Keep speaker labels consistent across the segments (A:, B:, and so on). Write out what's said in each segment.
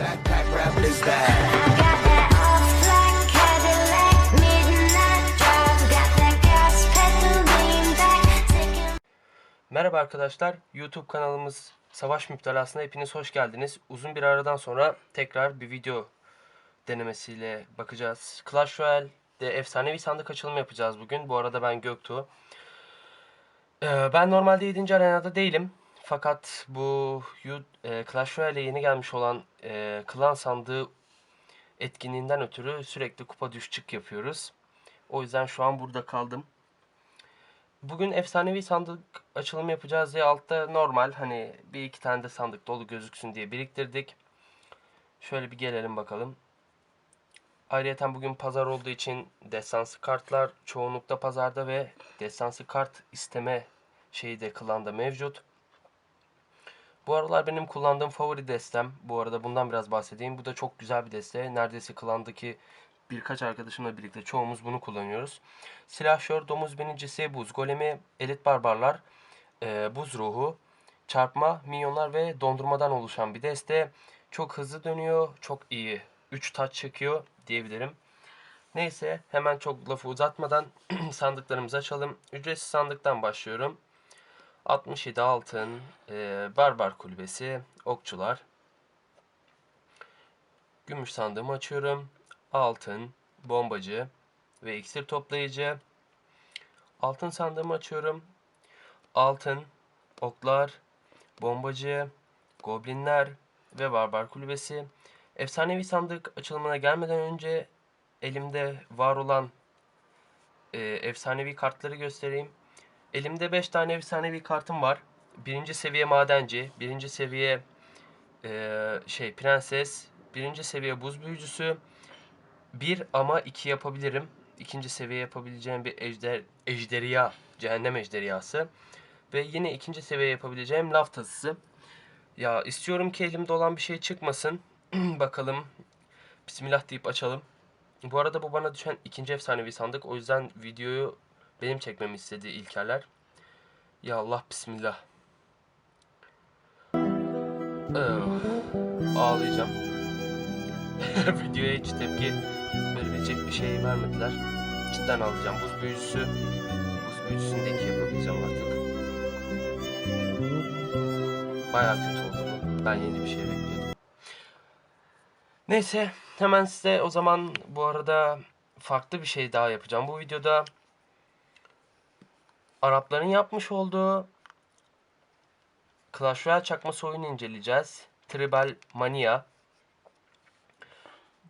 A: Backpack rap, what is that?
B: I got that all-black Cadillac, midnight drive. Got that gas pedal lean back, taking
C: Merhaba arkadaşlar, YouTube kanalımız Savaş Müptelası'na hepiniz hoş geldiniz. Uzun bir aradan sonra tekrar bir video denemesiyle bakacağız. Clash Royale'de efsanevi sandık açılımı yapacağız bugün. Bu arada ben Göktuğ. Ee, ben normalde 7. arenada değilim. Fakat bu e, Clash Royale'e yeni gelmiş olan e, klan sandığı etkinliğinden ötürü sürekli kupa düş çık yapıyoruz. O yüzden şu an burada kaldım. Bugün efsanevi sandık açılımı yapacağız diye altta normal hani bir iki tane de sandık dolu gözüksün diye biriktirdik. Şöyle bir gelelim bakalım. Ayrıca bugün pazar olduğu için destansı kartlar çoğunlukta pazarda ve destansı kart isteme şeyi de klanda mevcut. Bu aralar benim kullandığım favori destem. Bu arada bundan biraz bahsedeyim. Bu da çok güzel bir deste. Neredeyse klandaki birkaç arkadaşımla birlikte çoğumuz bunu kullanıyoruz. Silahşör, domuz binicisi, buz golemi, elit barbarlar, e, buz ruhu, çarpma, minyonlar ve dondurmadan oluşan bir deste. Çok hızlı dönüyor, çok iyi. 3 taç çekiyor diyebilirim. Neyse hemen çok lafı uzatmadan sandıklarımızı açalım. Ücretsiz sandıktan başlıyorum. 67 altın, e, barbar kulübesi, okçular. Gümüş sandığımı açıyorum. Altın, bombacı ve iksir toplayıcı. Altın sandığımı açıyorum. Altın, oklar, bombacı, goblinler ve barbar kulübesi. Efsanevi sandık açılımına gelmeden önce elimde var olan e, efsanevi kartları göstereyim. Elimde 5 tane efsanevi kartım var. Birinci seviye madenci, birinci seviye e, şey prenses, birinci seviye buz büyücüsü, bir ama iki yapabilirim. İkinci seviye yapabileceğim bir ejder, ejderha, cehennem ejderhası. Ve yine ikinci seviye yapabileceğim laf tasısı. Ya istiyorum ki elimde olan bir şey çıkmasın. Bakalım. Bismillah deyip açalım. Bu arada bu bana düşen ikinci efsanevi sandık. O yüzden videoyu benim çekmemi istedi İlkerler. Ya Allah bismillah. Öf, ağlayacağım. Videoya hiç tepki verebilecek bir şey vermediler. Cidden alacağım. Buz büyücüsü. Buz büyücüsünü de iki yapabileceğim artık. Bayağı kötü oldu bu. Ben yeni bir şey bekliyordum. Neyse hemen size o zaman bu arada farklı bir şey daha yapacağım. Bu videoda Arapların yapmış olduğu Clash Royale çakması oyunu inceleyeceğiz. Tribal Mania.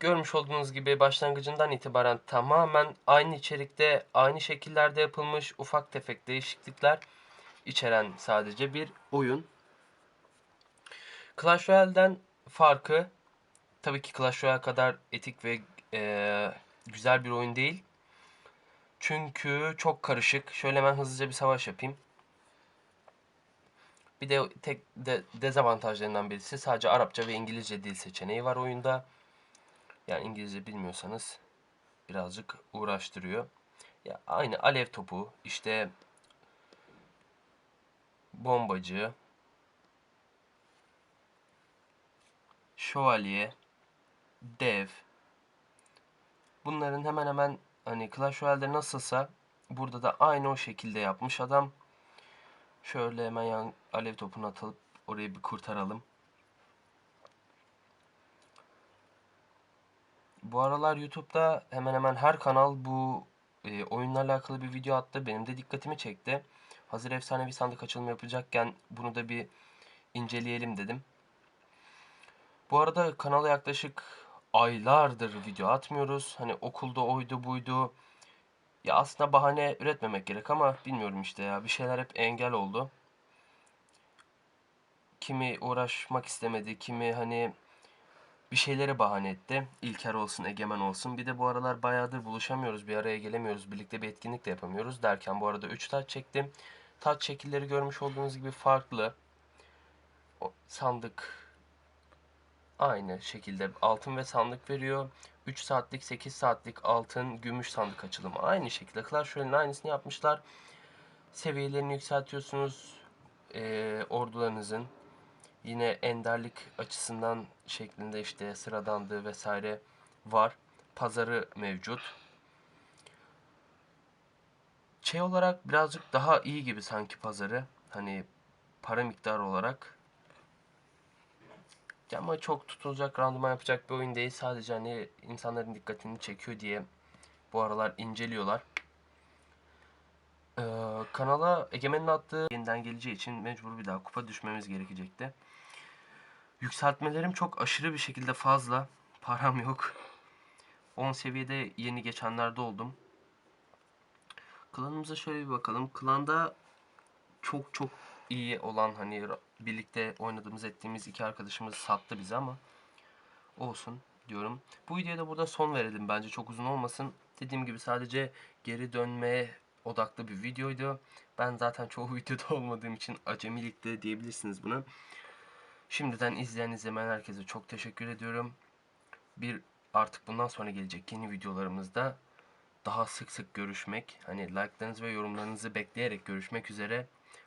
C: Görmüş olduğunuz gibi başlangıcından itibaren tamamen aynı içerikte, aynı şekillerde yapılmış ufak tefek değişiklikler içeren sadece bir oyun. Clash Royale'den farkı tabii ki Clash Royale kadar etik ve eee, güzel bir oyun değil. Çünkü çok karışık. Şöyle hemen hızlıca bir savaş yapayım. Bir de tek de dezavantajlarından birisi sadece Arapça ve İngilizce dil seçeneği var oyunda. Yani İngilizce bilmiyorsanız birazcık uğraştırıyor. Ya aynı alev topu, işte bombacı, şövalye, dev. Bunların hemen hemen hani Clash Royale'de nasılsa burada da aynı o şekilde yapmış adam. Şöyle hemen yan alev topunu atıp orayı bir kurtaralım. Bu aralar YouTube'da hemen hemen her kanal bu e, oyunla alakalı bir video attı. Benim de dikkatimi çekti. Hazır efsanevi sandık açılımı yapacakken bunu da bir inceleyelim dedim. Bu arada kanala yaklaşık aylardır video atmıyoruz. Hani okulda oydu buydu. Ya aslında bahane üretmemek gerek ama bilmiyorum işte ya. Bir şeyler hep engel oldu. Kimi uğraşmak istemedi, kimi hani bir şeylere bahane etti. İlker olsun, Egemen olsun. Bir de bu aralar bayağıdır buluşamıyoruz, bir araya gelemiyoruz. Birlikte bir etkinlik de yapamıyoruz. Derken bu arada 3 taç çektim. Taç şekilleri görmüş olduğunuz gibi farklı. O sandık aynı şekilde altın ve sandık veriyor. 3 saatlik, 8 saatlik altın, gümüş sandık açılımı. Aynı şekilde Clash Royale'in aynısını yapmışlar. Seviyelerini yükseltiyorsunuz. Ee, ordularınızın. Yine enderlik açısından şeklinde işte sıradandığı vesaire var. Pazarı mevcut. Şey olarak birazcık daha iyi gibi sanki pazarı. Hani para miktarı olarak. Ama çok tutulacak, randıman yapacak bir oyun değil. Sadece hani insanların dikkatini çekiyor diye bu aralar inceliyorlar. Ee, kanala Egemen'in attığı yeniden geleceği için mecbur bir daha kupa düşmemiz gerekecekti. Yükseltmelerim çok aşırı bir şekilde fazla. Param yok. 10 seviyede yeni geçenlerde oldum. Klanımıza şöyle bir bakalım. Klanda çok çok iyi olan hani birlikte oynadığımız ettiğimiz iki arkadaşımız sattı bizi ama olsun diyorum. Bu videoya da burada son verelim bence çok uzun olmasın. Dediğim gibi sadece geri dönmeye odaklı bir videoydu. Ben zaten çoğu videoda olmadığım için acemilikte diyebilirsiniz buna. Şimdiden izleyen izlemeyen herkese çok teşekkür ediyorum. Bir artık bundan sonra gelecek yeni videolarımızda daha sık sık görüşmek, hani like'larınızı ve yorumlarınızı bekleyerek görüşmek üzere.